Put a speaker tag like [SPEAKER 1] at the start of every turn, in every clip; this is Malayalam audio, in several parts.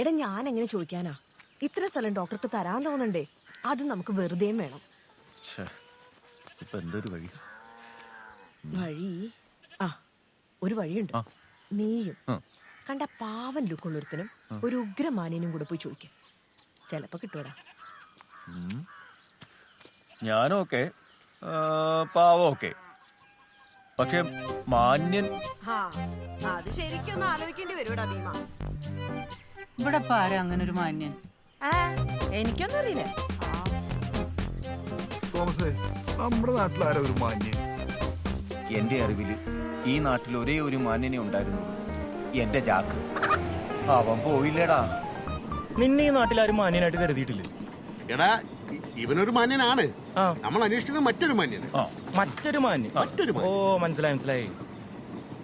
[SPEAKER 1] എടാ ഞാൻ എങ്ങനെ ചോദിക്കാനാ? ഇത്ര സ്ഥലം ഡോക്ടർക്ക് തരാൻ തോന്നണ്ടേ? അത് നമുക്ക് വെറുതെയും വേണം.
[SPEAKER 2] ഇപ്പൊ എന്തൊരു വഴി?
[SPEAKER 1] വഴി? ആ ഒരു വഴിയുണ്ട്. നീയും. കണ്ട പാവൻ ലുക്കുള്ളൊരുത്തനും ഒരു ഉഗ്രമാനിനും കൂടെ പോയി ചോദിക്കും. ചെലപ്പോ കിട്ടൂടാ.
[SPEAKER 2] ഞാനൊക്കെ പാവമൊക്കെ. പക്ഷെ മാന്യൻ
[SPEAKER 1] അത് ശരിക്കും ആലോചിക്കേണ്ടി വരൂടാ ഭീമ.
[SPEAKER 3] ഇവിടെ ഇപ്പൊ ആരാ അങ്ങനെ ഒരു മാന്യൻ?
[SPEAKER 1] എനിക്കൊന്നും അറിയില്ല.
[SPEAKER 4] തോമസേ നമ്മുടെ നാട്ടിലാരാ ഒരു മാന്യൻ?
[SPEAKER 5] എന്റെ അറിവിൽ ഈ നാട്ടിൽ ഒരേ ഒരു മാന്യനെ ഉണ്ടായിരുന്നു. എന്റെ ജാക്ക്. അവൻ പോയില്ലടാ.
[SPEAKER 6] നിന്നെ ഈ നാട്ടിൽ ആരും മാന്യനായിട്ട് കരുതിയിട്ടില്ല?
[SPEAKER 7] എടാ ഇ- ഇവനൊരു മാന്യനാണ്.
[SPEAKER 6] ആ.
[SPEAKER 7] നമ്മൾ അന്വേഷിക്കുന്നത് മറ്റൊരു മാന്യന്
[SPEAKER 2] ആ
[SPEAKER 6] മറ്റൊരു മാന്യൻ.
[SPEAKER 7] മറ്റൊരു
[SPEAKER 6] ഓ മനസ്സിലായി മനസ്സിലായി.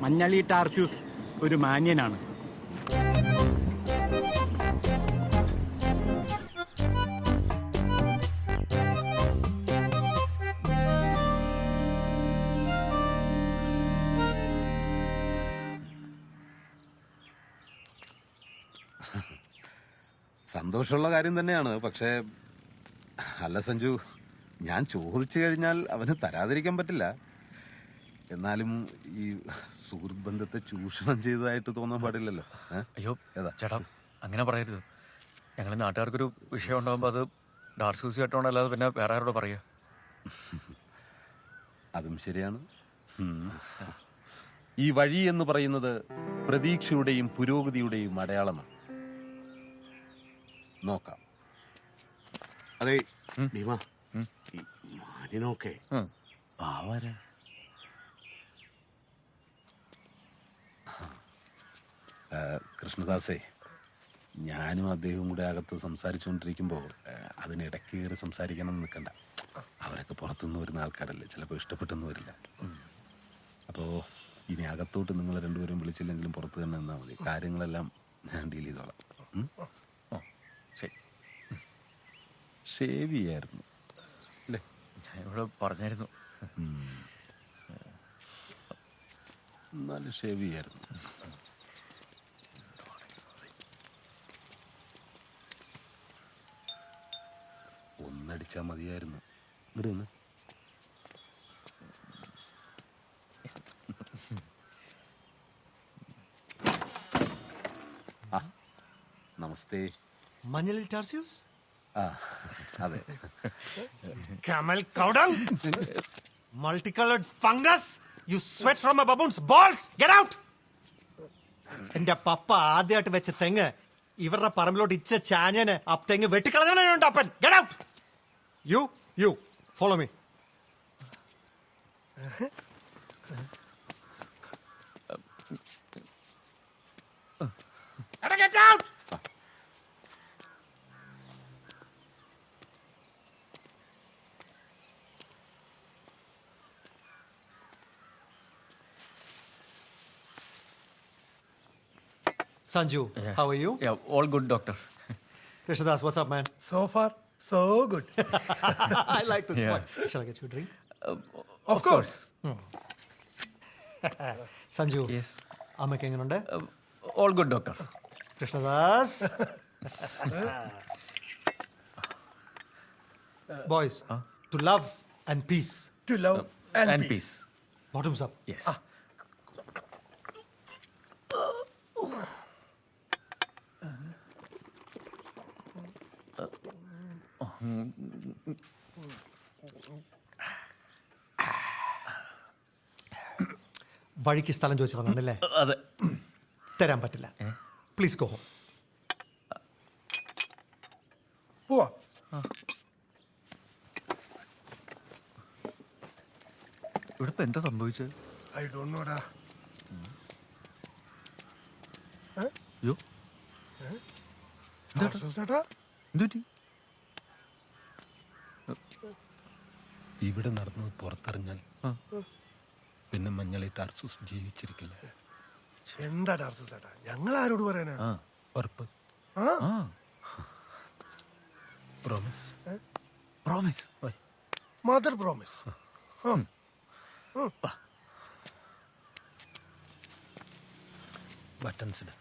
[SPEAKER 8] മഞ്ഞളി ടാർച്ചൂസ് ഒരു മാന്യനാണ്.
[SPEAKER 9] സന്തോഷമുള്ള കാര്യം തന്നെയാണ്. പക്ഷേ അല്ല സഞ്ജു ഞാൻ ചോദിച്ചു കഴിഞ്ഞാൽ അവന് തരാതിരിക്കാൻ പറ്റില്ല. എന്നാലും ഈ സുഹൃത്ത് ബന്ധത്തെ ചൂഷണം ചെയ്തതായിട്ട് തോന്നാൻ പാടില്ലല്ലോ?
[SPEAKER 2] അയ്യോ? ചേട്ടാ അങ്ങനെ പറയരുത്. ഞങ്ങൾ നാട്ടുകാർക്കൊരു വിഷയം ഉണ്ടാകുമ്പോൾ അത് ഡാർസ് സൂസി കേട്ടോണ്ടല്ലാതെ പിന്നെ വേറെ ആരോട് പറയുക
[SPEAKER 9] അതും ശരിയാണ്. ഈ വഴി എന്ന് പറയുന്നത് പ്രതീക്ഷയുടെയും പുരോഗതിയുടെയും അടയാളമാണ്. നോക്കാം.
[SPEAKER 7] അതെ ഭീമ. ഈ.
[SPEAKER 9] പാവരാ കൃഷ്ണദാസേ ഞാനും അദ്ദേഹവും കൂടെ അകത്ത് സംസാരിച്ചുകൊണ്ടിരിക്കുമ്പോൾ അതിനിടയ്ക്ക് കയറി സംസാരിക്കണം നിൽക്കണ്ട. അവരൊക്കെ പുറത്തുനിന്ന് വരുന്ന ആൾക്കാരല്ലേ ചിലപ്പോൾ ഇഷ്ടപ്പെട്ടെന്ന് വരില്ല. അപ്പോൾ ഇനി അകത്തോട്ട് നിങ്ങൾ രണ്ടുപേരും വിളിച്ചില്ലെങ്കിലും പുറത്ത് തന്നെ നിന്നാൽ മതി. കാര്യങ്ങളെല്ലാം ഞാൻ ഡീൽ ചെയ്തോളാം.
[SPEAKER 2] ശരി.
[SPEAKER 9] ഷേവ് ചെയ്യായിരുന്നു അല്ലേ
[SPEAKER 2] ഞാൻ ഇവിടെ പറഞ്ഞായിരുന്നു.
[SPEAKER 9] എന്നാലും ഷേവ് ചെയ്യായിരുന്നു ഒന്നടിച്ചാൽ മതിയായിരുന്നു. ഇവിടെ നിന്ന്. നമസ്തേ.
[SPEAKER 10] Tarsius?
[SPEAKER 9] ആ അതെ
[SPEAKER 10] Camel cow dung? Multicolored fungus? You sweat from a baboon's balls! Get out! എന്റെ പപ്പ ആദ്യമായിട്ട് വെച്ച തെങ്ങ് ഇവരുടെ പറമ്പിലോട്ട് ഇച്ച ചാഞ്ഞന് ആ തെങ്ങ് വെട്ടിക്കളഞ്ഞവനുണ്ട് അപ്പൻ get out you you follow me Sanju, how are you?
[SPEAKER 2] All good doctor
[SPEAKER 10] Krishnadas what's up, man?
[SPEAKER 4] So far so good
[SPEAKER 10] I like this
[SPEAKER 2] Yeah.
[SPEAKER 10] one. Shall I get you
[SPEAKER 4] of course
[SPEAKER 10] Sanju
[SPEAKER 2] yes
[SPEAKER 10] അമ്മയ്ക്ക് എങ്ങനെയുണ്ട്
[SPEAKER 2] all good doctor
[SPEAKER 10] Krishnadas boys to love and peace
[SPEAKER 4] to love
[SPEAKER 2] and peace
[SPEAKER 10] bottoms up
[SPEAKER 2] yes
[SPEAKER 10] വഴിക്ക് സ്ഥലം ചോദിച്ചു വന്നല്ലേ
[SPEAKER 2] അതെ.
[SPEAKER 10] തരാൻ പറ്റില്ല. പ്ലീസ് ഗോ ഹോം
[SPEAKER 4] പോവാ.
[SPEAKER 2] ഇവിടെ ഇപ്പൊ എന്താ സംഭവിച്ചത്?
[SPEAKER 4] ഐ ഡോണ്ട് നോടാ
[SPEAKER 2] അയ്യോ
[SPEAKER 4] ചേട്ടാ
[SPEAKER 2] എന്തുപറ്റി?
[SPEAKER 9] ഇവിടെ നടന്നത്
[SPEAKER 2] പുറത്തിറങ്ങാൻ.
[SPEAKER 9] പിന്നെ മഞ്ഞളിട്ട് അർസൂസ് ജീവിച്ചിരിക്കില്ല.
[SPEAKER 4] എന്താ അർസൂസ് ഏട്ടാ ഞങ്ങൾ ആരോട് പറയാനാ?
[SPEAKER 2] ആ
[SPEAKER 9] ഉറപ്പ്. Promise
[SPEAKER 2] promise
[SPEAKER 4] mother promise
[SPEAKER 9] buttons ഇടാം.